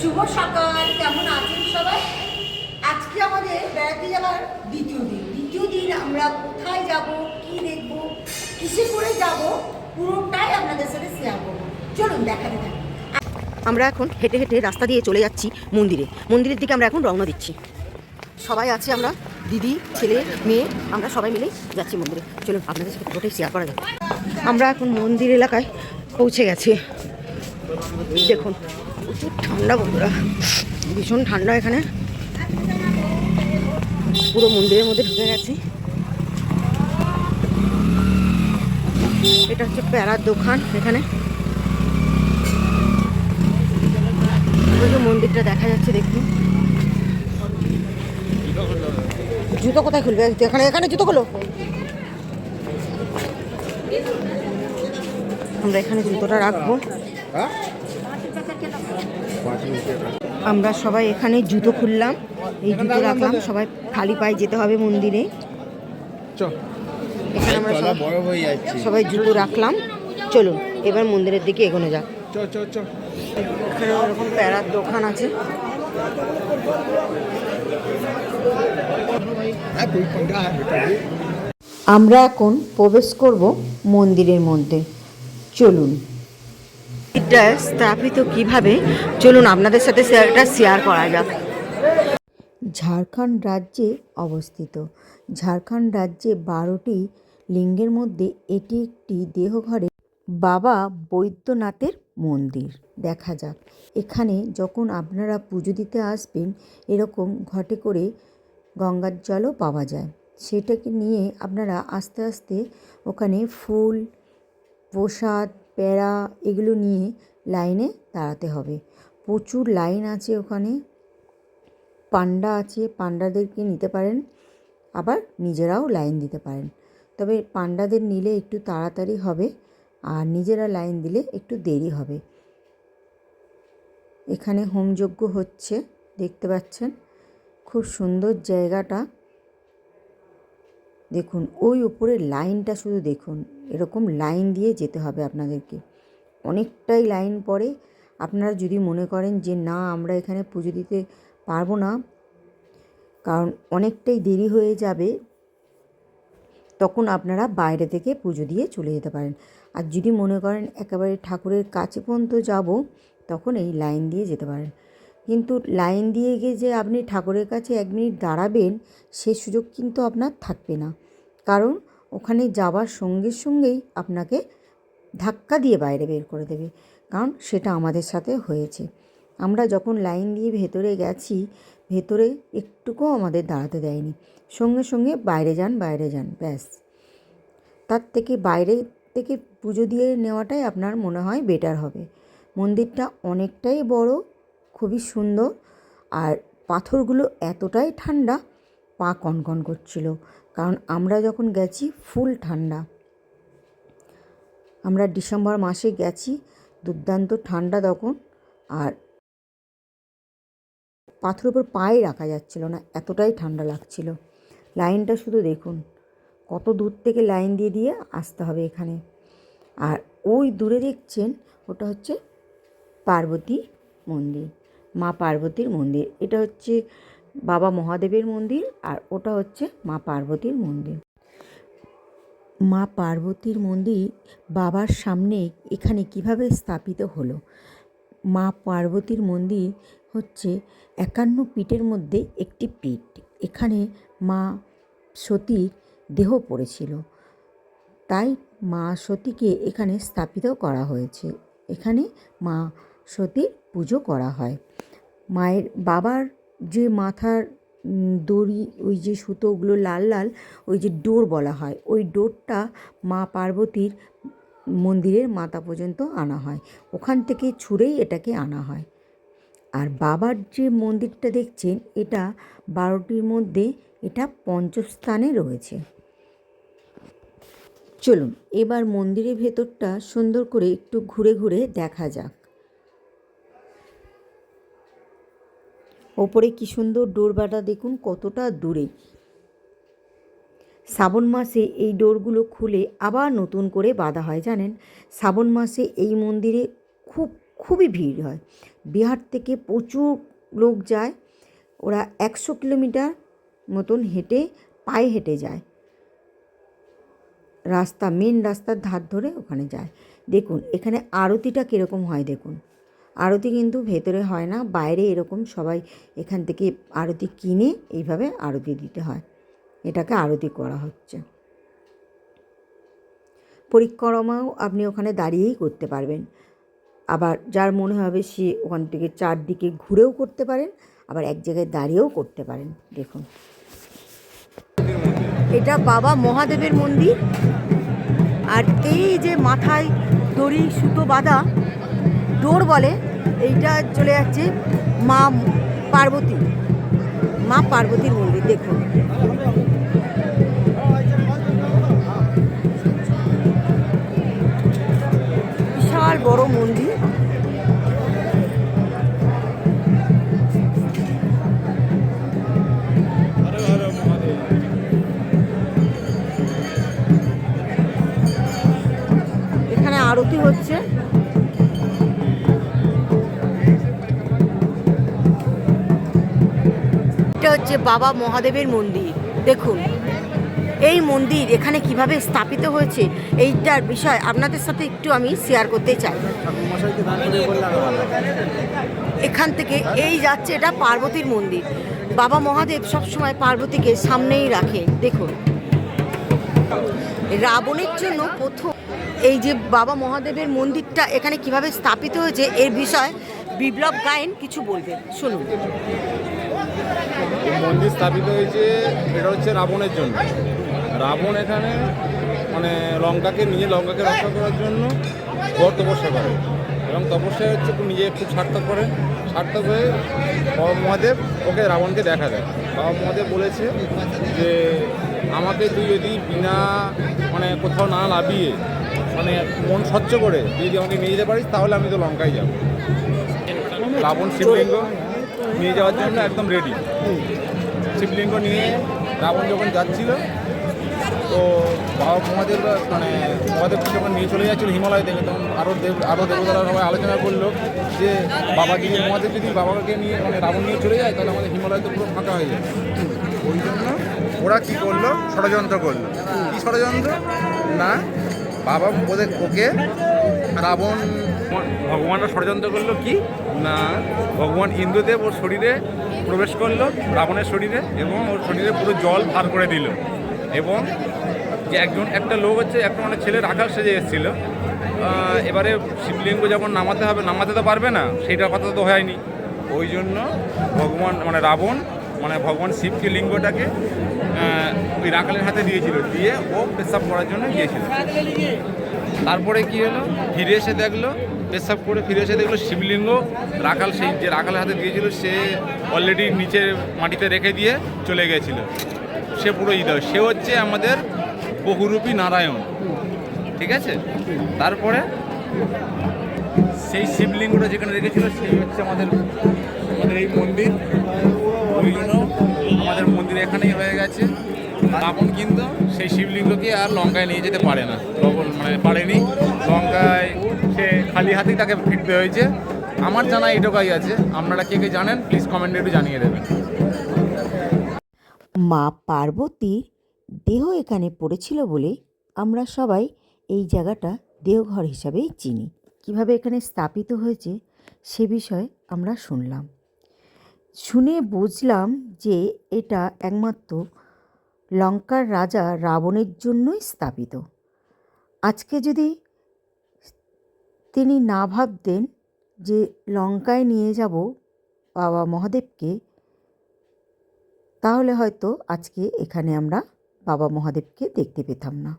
শুভ সকাল, কেমন আছেন সবাই? আজকে আমাদের বেড়াতে যাওয়ার দ্বিতীয় দিন। দ্বিতীয় দিন আমরা কোথায় যাব, কি দেখব, কিসে করে যাব, পুরোটাই আপনাদের সাথে শেয়ার করব। চলুন দেখাতে থাকি আমরা এখন হেঁটে হেঁটে রাস্তা দিয়ে চলে যাচ্ছি মন্দিরে। মন্দিরের দিকে আমরা এখন রওনা দিচ্ছি। সবাই আছে আমরা, দিদি, ছেলে, মেয়ে, আমরা সবাই মিলে যাচ্ছি মন্দিরে। চলুন, আপনাদের সাথে পুরোটাই শেয়ার করা যাবে আমরা এখন মন্দির এলাকায় পৌঁছে গেছি। দেখুন, প্রচুর ঠান্ডা বন্ধুরা। ভীষণ ঠান্ডা এখানে। পুরো মন্দিরের মধ্যে ঢুকে গেছি। এটা হচ্ছে প্যারার দোকান এখানে। মন্দিরটা দেখা যাচ্ছে, দেখুন। জুতো কোথায় খুলবে? এখানে এখানে জুতো খোলো। আমরা এখানে জুতোটা রাখব। আমরা সবাই এখানে জুতো খুললাম এই জুতো রাখলাম সবাই খালি পায়ে যেতে হবে মন্দিরে। এখানে আমরা সবাই- জুতো রাখলাম। চলুন এবার মন্দিরের দিকে এগোনো যাক। এখানে ওরকম প্যারার দোকান আছে। আমরা এখন প্রবেশ করব মন্দিরের মধ্যে। চলুন। এটা স্থাপিত কীভাবে? চলুন আপনাদের সাথে সেটা শেয়ার করা যাক। ঝাড়খণ্ড রাজ্যে অবস্থিত। ঝাড়খণ্ড রাজ্যে বারোটি লিঙ্গের মধ্যে এটি একটি দেহঘরে বাবা বৈদ্যনাথের মন্দির। দেখা যাক। এখানে যখন আপনারা পুজো দিতে আসবেন, এরকম ঘটে করে গঙ্গার জলও পাওয়া যায়। সেটাকে নিয়ে আপনারা আস্তে আস্তে ওখানে ফুল, প্রসাদ প্যাড়া এগুলো নিয়ে লাইনে দাঁড়াতে হবে। প্রচুর লাইন আছে ওখানে। পান্ডা আছে, পান্ডাদেরকে নিতে পারেন। আবার নিজেরাও লাইন দিতে পারেন। তবে পান্ডাদের নিলে একটু তাড়াতাড়ি হবে আর নিজেরা লাইন দিলে একটু দেরি হবে। এখানে হোমযজ্ঞ হচ্ছে, দেখতে পাচ্ছেন। খুব সুন্দর জায়গাটা। দেখুন, ওই উপরে লাইনটা শুধু দেখুন, এরকম লাইন দিয়ে যেতে হবে আপনাদেরকে। অনেকটাই লাইন পড়ে। আপনারা যদি মনে করেন যে, না, আমরা এখানে পুজো দিতে পারব না, কারণ অনেকটাই দেরি হয়ে যাবে, তখন আপনারা বাইরে থেকে পুজো দিয়ে চলে যেতে পারেন। আর যদি মনে করেন একেবারে ঠাকুরের কাছে পর্যন্ত যাব, তখন এই লাইন দিয়ে যেতে পারেন। কিন্তু লাইন দিয়ে গিয়ে যে আপনি ঠাকুরের কাছে এক মিনিট দাঁড়াবেন, সে সুযোগ কিন্তু আপনার থাকবে না। কারণ ওখানে যাওয়ার সঙ্গে সঙ্গেই আপনাকে ধাক্কা দিয়ে বাইরে বের করে দেবে। কারণ সেটা আমাদের সাথে হয়েছে। আমরা যখন লাইন দিয়ে ভেতরে গেছি, ভেতরে একটুকুও আমাদের দাঁড়াতে দেয়নি। সঙ্গে সঙ্গে বাইরে যান বাইরে যান, ব্যাস। তার থেকে বাইরে থেকে পুজো দিয়ে নেওয়াটাই আপনার মনে হয় বেটার হবে। মন্দিরটা অনেকটাই বড় খুবই সুন্দর। আর পাথরগুলো এতটাই ঠান্ডা, পা কনকন করছিল। কারণ আমরা যখন গেছি, ফুল ঠান্ডা। আমরা ডিসেম্বর মাসে গেছি, দুর্দান্ত ঠান্ডা তখন। আর পাথরের উপর পায়ে রাখা যাচ্ছিল না, এতটাই ঠান্ডা লাগছিল। লাইনটা শুধু দেখুন, কত দূর থেকে লাইন দিয়ে দিয়ে আসতে হবে এখানে। আর ওই দূরে দেখছেন, ওটা হচ্ছে পার্বতী মন্দির। মা পার্বতীর মন্দির। এটা হচ্ছে বাবা মহাদেবের মন্দির আর ওটা হচ্ছে মা পার্বতীর মন্দির। মা পার্বতীর মন্দির বাবার সামনে এখানে কীভাবে স্থাপিত হলো? মা পার্বতীর মন্দির হচ্ছে একান্ন পীঠের মধ্যে একটি পীঠ। এখানে মা সতীর দেহ পড়েছিল। তাই মা সতীকে এখানে স্থাপিত করা হয়েছে। এখানে মা সতীর পুজো করা হয়। মায়ের বাবার যে মাথার দড়ি, ওই যে সুতোগুলো লাল লাল, ওই যে ডোর বলা হয়, ওই ডোরটা মা পার্বতীর মন্দিরের মাথা পর্যন্ত আনা হয়। ওখান থেকে ছুঁড়েই এটাকে আনা হয়। আর বাবার যে মন্দিরটা দেখছেন, এটা বারোটির মধ্যে এটা পঞ্চস্থানে রয়েছে। চলুন, এবার মন্দিরের ভেতরটা সুন্দর করে একটু ঘুরে ঘুরে দেখা যাক। ওপরে কি সুন্দর ডোরবাটা দেখুন, কতটা দূরে। শ্রাবণ মাসে এই ডোরগুলো খুলে আবার নতুন করে বাঁধা হয়, জানেন? শ্রাবণ মাসে এই মন্দিরে খুব, খুবই ভিড় হয়। বিহার থেকে প্রচুর লোক যায়, ওরা একশো কিলোমিটার মতন হেঁটে, পায়ে হেঁটে যায়। রাস্তা মেন রাস্তার ধার ধরে ওখানে যায়। দেখুন, এখানে আরতিটা কীরকম হয়, দেখুন। আরতি কিন্তু ভেতরে হয় না, বাইরে এরকম সবাই এখান থেকে আরতি কিনে এইভাবে আরতি দিতে হয়। এটাকে আরতি করা হচ্ছে। পরিক্রমাও আপনি ওখানে দাঁড়িয়েই করতে পারবেন। আবার যার মনে হবে সে ওখান থেকে চারদিকে ঘুরেও করতে পারেন, আবার এক জায়গায় দাঁড়িয়েও করতে পারেন। দেখুন। এটা বাবা মহাদেবের মন্দির। আর এই যে মাথায় দড়ি, সুতো, বাঁধা ডোর বলে এইটা চলে যাচ্ছে মা পার্বতী মা পার্বতীর মন্দির দেখুন। বিশাল বড় মন্দির। বাবা মহাদেবের মন্দির। দেখুন এই মন্দির এখানে কীভাবে স্থাপিত হয়েছে এইটার বিষয় আপনাদের সাথে একটু আমি শেয়ার করতে চাই। এখান থেকে এই যাচ্ছে এটা পার্বতীর মন্দির। বাবা মহাদেব সবসময় পার্বতীকে সামনেই রাখে। দেখুন রাবণের জন্য প্রথম এই যে বাবা মহাদেবের মন্দিরটা এখানে কীভাবে স্থাপিত হয়েছে এর বিষয়ে বিপ্লব গায়েন কিছু বলবেন। শুনুন। মন্দির স্থাপিত হয়েছে এটা হচ্ছে রাবণের জন্য। রাবণ এখানে মানে লঙ্কাকে নিজে লঙ্কাকে রক্ষা করার জন্য ঘর তপস্যা করে। এবং তপস্যা হচ্ছে নিজে খুব সার্থক করে। সার্থক হয়ে বাবা মহাদেব ওকে রাবণকে দেখা দেয়। বাবা মহাদেব বলেছে যে, আমাকে তুই যদি বিনা মানে কোথাও না লাভিয়ে মানে মন স্বচ্ছ করে যদি আমাকে নিয়ে যেতে পারিস, তাহলে আমি তো লঙ্কায় যাব। রাবণ শিবলিঙ্গ। নিয়ে যাওয়ার জন্য একদম রেডি শিবলিঙ্গ নিয়ে রাবণ যখন যাচ্ছিল, তো বাবা মহাদেব মানে মহাদেবকে যখন নিয়ে চলে যাচ্ছিল হিমালয় থেকে, তখন আরও দেব, আরও দেবতারা সবাই আলোচনা করল যে বাবা যদি মহাদেব যদি বাবাকে নিয়ে মানে রাবণ নিয়ে চলে যায়, তাহলে আমাদের হিমালয় তো পুরো ফাঁকা হয়ে যায় ওই জন্য ওরা কী করল? ষড়যন্ত্র করল। কী ষড়যন্ত্র? না, বাবা ওদের ওকে রাবণ ভগবানরা ষড়যন্ত্র করল কি? না, ভগবান ইন্দ্রদেব ওর শরীরে প্রবেশ করল, রাবণের শরীরে, এবং ওর শরীরে পুরো জল ভার করে দিল। এবং যে একজন, একটা লোক হচ্ছে, একটা মানে ছেলে রাখাল সেজে এসেছিল। এবারে শিবলিঙ্গ যখন নামাতে হবে, নামাতে তো পারবে না সেইটার কথা তো হয়নি। ওই জন্য ভগবান মানে রাবণ মানে ভগবান শিবকে লিঙ্গটাকে ওই রাখালের হাতে দিয়েছিল, দিয়ে ও পেশাব করার জন্য গিয়েছিল। তারপরে কি হলো? ফিরে এসে দেখল পেশাব করে ফিরে এসে দেখল শিবলিঙ্গ, রাখাল সেই যে রাখালের হাতে দিয়েছিল, সে অলরেডি নিচে মাটিতে রেখে দিয়ে চলে গেছিল। সে পুরো ঈদ সে হচ্ছে আমাদের বহুরূপী নারায়ণ। ঠিক আছে? তারপরে সেই শিবলিঙ্গটা যেখানে রেখেছিল সেই হচ্ছে আমাদের আমাদের এই মন্দির। আমাদের মন্দির এখানেই হয়ে গেছে। রাবণ কিন্তু সেই শিবলিঙ্গকে আর লঙ্কায় নিয়ে যেতে পারে না। লবণ মানে পারেনি। লঙ্কায় সে খালি হাতেই তাকে ফিরতে হয়েছে। আমার জানা এটুকাই আছে। আপনারা কে কে জানেন প্লিজ কমেন্টে একটু জানিয়ে দেবেন। মা পার্বতীর দেহ এখানে পড়েছিল বলে আমরা সবাই এই জায়গাটা দেওঘর হিসাবেই চিনি। কীভাবে এখানে স্থাপিত হয়েছে সে বিষয়ে আমরা শুনলাম। শুনে বুঝলাম যে এটা একমাত্র লঙ্কার রাজা রাবণের জন্যই স্থাপিত। আজকে যদি তিনি না ভাবতেন যে লঙ্কায় নিয়ে যাব বাবা মহাদেবকে, তাহলে হয়তো আজকে এখানে আমরা বাবা মহাদেবকে দেখতে পেতাম না।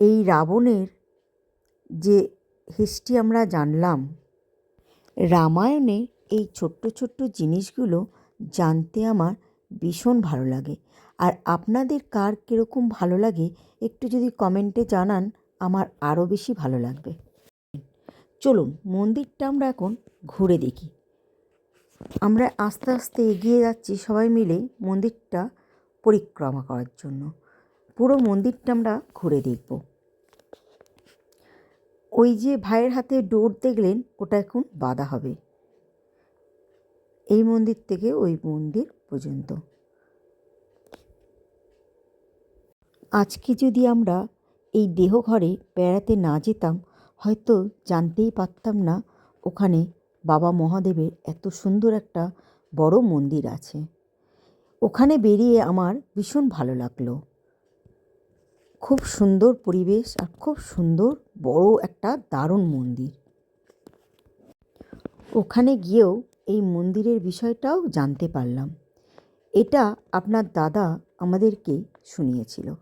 এই রাবণের যে হিস্ট্রি আমরা জানলাম, রামায়ণে এই ছোট্ট ছোট্ট জিনিসগুলো জানতে আমার ভীষণ ভালো লাগে। আর আপনাদের কার কীরকম ভালো লাগে একটু যদি কমেন্টে জানান, আমার আরও বেশি ভালো লাগবে। চলুন, মন্দিরটা আমরা এখন ঘুরে দেখি। আমরা আস্তে আস্তে এগিয়ে যাচ্ছি সবাই মিলে মন্দিরটা পরিক্রমা করার জন্য। পুরো মন্দিরটা আমরা ঘুরে দেখব। ওই যে ভাইয়ের হাতে ডোর দেখলেন, ওটা এখন বাঁধা হবে। এই মন্দির থেকে ওই মন্দির পর্যন্ত। আজকে যদি আমরা এই দেহঘরে বেড়াতে না যেতাম, হয়তো জানতেই পারতাম না ওখানে বাবা মহাদেবের এত সুন্দর একটা বড় মন্দির আছে। ওখানে বেরিয়ে আমার ভীষণ ভালো লাগল। খুব সুন্দর পরিবেশ আর খুব সুন্দর বড় একটা দারুণ মন্দির। ওখানে গিয়েও এই মন্দিরের বিষয়টাও জানতে পারলাম। এটা আপনার দাদা আমাদেরকে শুনিয়েছিল।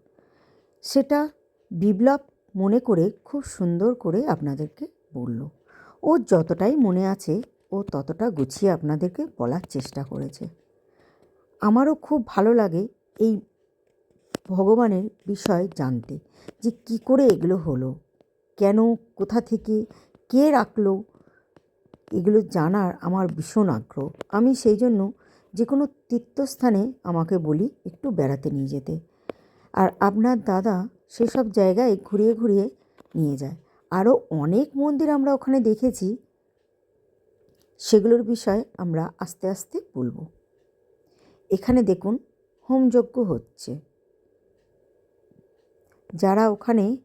সেটা বিপ্লব মনে করে খুব সুন্দর করে আপনাদেরকে বলল। ও যতটাই মনে আছে, ও ততটা গুছিয়ে আপনাদেরকে বলার চেষ্টা করেছে। আমারও খুব ভালো লাগে এই ভগবানের বিষয় জানতে যে কি করে এগুলো হলো, কেন, কোথা থেকে, কে রাখল এগুলো জানার আমার ভীষণ আগ্রহ। আমি সেই জন্য যে কোনো তীর্থস্থানে আমাকে বলি একটু বেড়াতে নিয়ে যেতে। আর আপনার দাদা সেসব জায়গায় ঘুরিয়ে ঘুরিয়ে নিয়ে যায়। আরও অনেক মন্দির আমরা ওখানে দেখেছি। সেগুলোর বিষয়ে আমরা আস্তে আস্তে বলব। এখানে দেখুন, হোমযজ্ঞ হচ্ছে। যারা ওখানে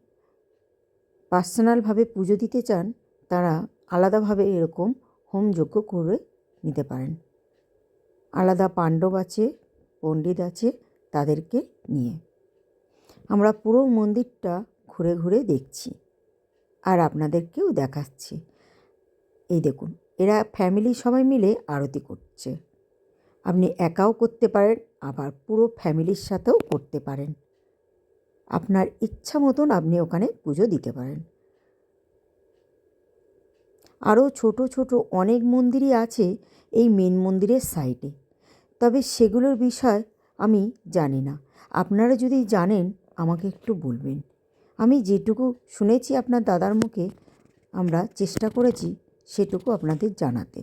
পার্সোনালভাবে পুজো দিতে চান, তারা আলাদাভাবে এরকম হোম হোমযজ্ঞ করে নিতে পারেন। আলাদা পাণ্ডব আছে, পণ্ডিত আছে তাদেরকে নিয়ে। আমরা পুরো মন্দিরটা ঘুরে ঘুরে দেখছি আর আপনাদেরকেও দেখাচ্ছি। এই দেখুন, এরা ফ্যামিলি সবাই মিলে আরতি করছে। আপনি একাও করতে পারেন, আবার পুরো ফ্যামিলির সাথেও করতে পারেন। আপনার ইচ্ছা মতন আপনি ওখানে পুজো দিতে পারেন। আরও ছোট ছোট অনেক মন্দিরই আছে এই মেন মন্দিরের সাইডে তবে সেগুলোর বিষয় আমি জানি না। আপনারা যদি জানেন, আমাকে একটু বলবেন। আমি যেটুকু শুনেছি আপনার দাদার মুখে, আমরা চেষ্টা করেছি সেটুকু আপনাদের জানাতে।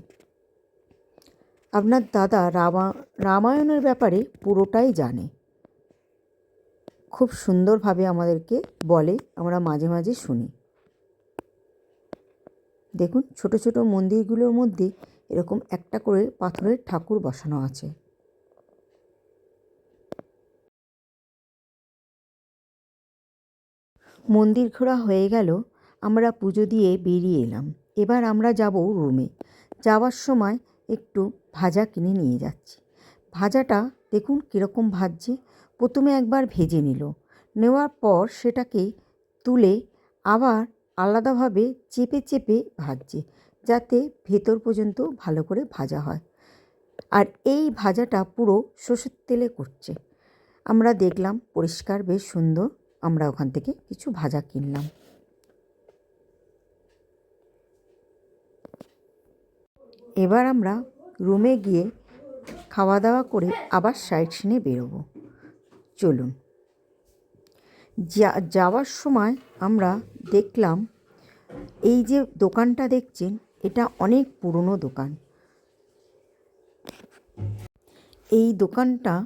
আপনার দাদা রামা, রামায়ণের ব্যাপারে পুরোটাই জানে। খুব সুন্দরভাবে আমাদেরকে বলে, আমরা মাঝে মাঝে শুনি। দেখুন, ছোট ছোট মন্দিরগুলোর মধ্যে এরকম একটা করে পাথরের ঠাকুর বসানো আছে। মন্দির ঘোরা হয়ে গেল, আমরা পুজো দিয়ে বেরিয়ে এলাম। এবার আমরা যাব রুমে। যাওয়ার সময় একটু ভাজা কিনে নিয়ে যাচ্ছি। ভাজাটা দেখুন কীরকম ভাজছে। প্রথমে একবার ভেজে নিল। নেওয়ার পর সেটাকে তুলে আবার আলাদাভাবে চেপে চেপে ভাজছে, যাতে ভেতর পর্যন্ত ভালো করে ভাজা হয়। আর এই ভাজাটা পুরো সর্ষের তেলে করছে। আমরা দেখলাম পরিষ্কার, বেশ সুন্দর। আমরা ওখান থেকে কিছু ভাজা কিনলাম। এবার আমরা রুমে গিয়ে খাওয়া দাওয়া করে আবার সাইড সিনে বেরোবো। চলুন। যা, যাওয়ার সময় আমরা দেখলাম, এই যে দোকানটা দেখছেন, এটা অনেক পুরনো দোকান। এই দোকানটা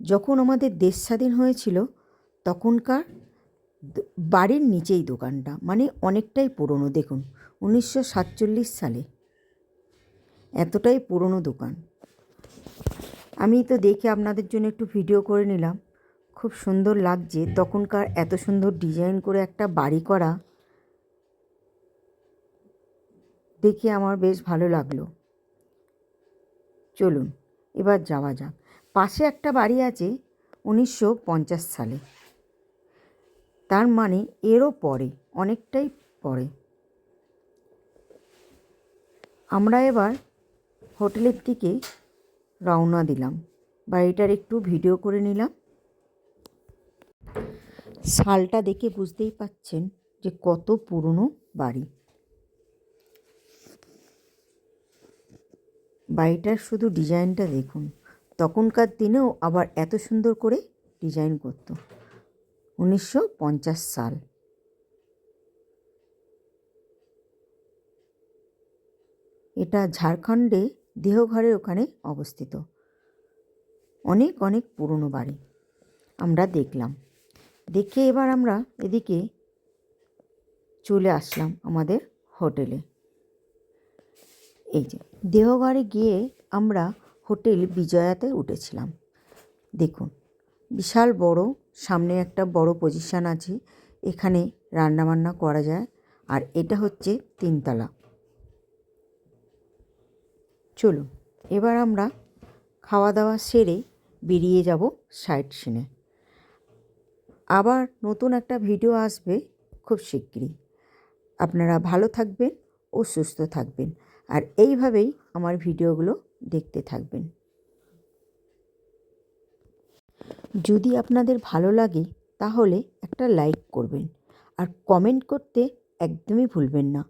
যখন আমাদের দেশ স্বাধীন হয়েছিল, তখনকার বাড়ির নিচেই দোকানটা মানে অনেকটাই পুরনো। দেখুন, উনিশশো সাতচল্লিশ সালে। এতটাই পুরনো দোকান। আমি তো দেখে আপনাদের জন্য একটু ভিডিও করে নিলাম। খুব সুন্দর লাগছে। তখনকার এত সুন্দর ডিজাইন করে একটা বাড়ি করা দেখে আমার বেশ ভালো লাগল। চলুন, এবার যাওয়া যাক। পাশে একটা বাড়ি আছে উনিশশো পঞ্চাশ সালে। তার মানে এরও পরে, অনেকটাই পরে। আমরা এবার হোটেলের দিকে রওনা দিলাম। বাড়িটার একটু ভিডিও করে নিলাম। শালটা দেখে বুঝতেই পাচ্ছেন যে কত পুরনো বাড়ি। বাড়িটার শুধু ডিজাইনটা দেখুন। তখনকার দিনেও আবার এত সুন্দর করে ডিজাইন করতো। উনিশশো সাল। এটা ঝাড়খণ্ডে দেহঘরের ওখানে অবস্থিত। অনেক অনেক পুরনো বাড়ি। আমরা দেখলাম। দেখে এবার আমরা এদিকে চলে আসলাম আমাদের হোটেলে। এই যে দেহগড়ে গিয়ে আমরা হোটেল বিজয়াতে উঠেছিলাম। দেখুন, বিশাল বড়, সামনে একটা বড় পজিশান আছে, এখানে রান্নাবান্না করা যায়, আর এটা হচ্ছে তিনতলা। চলুন, এবার আমরা খাওয়া দাওয়া সেরে বেরিয়ে যাব সাইট সিনে। আবার নতুন একটা ভিডিও আসবে খুব শিগগিরই। আপনারা ভালো থাকবেন ও সুস্থ থাকবেন। আর এইভাবেই আমার ভিডিওগুলো দেখতে থাকবেন। যদি আপনাদের ভালো লাগে তাহলে একটা লাইক করবেন। আর কমেন্ট করতে একদমই ভুলবেন না।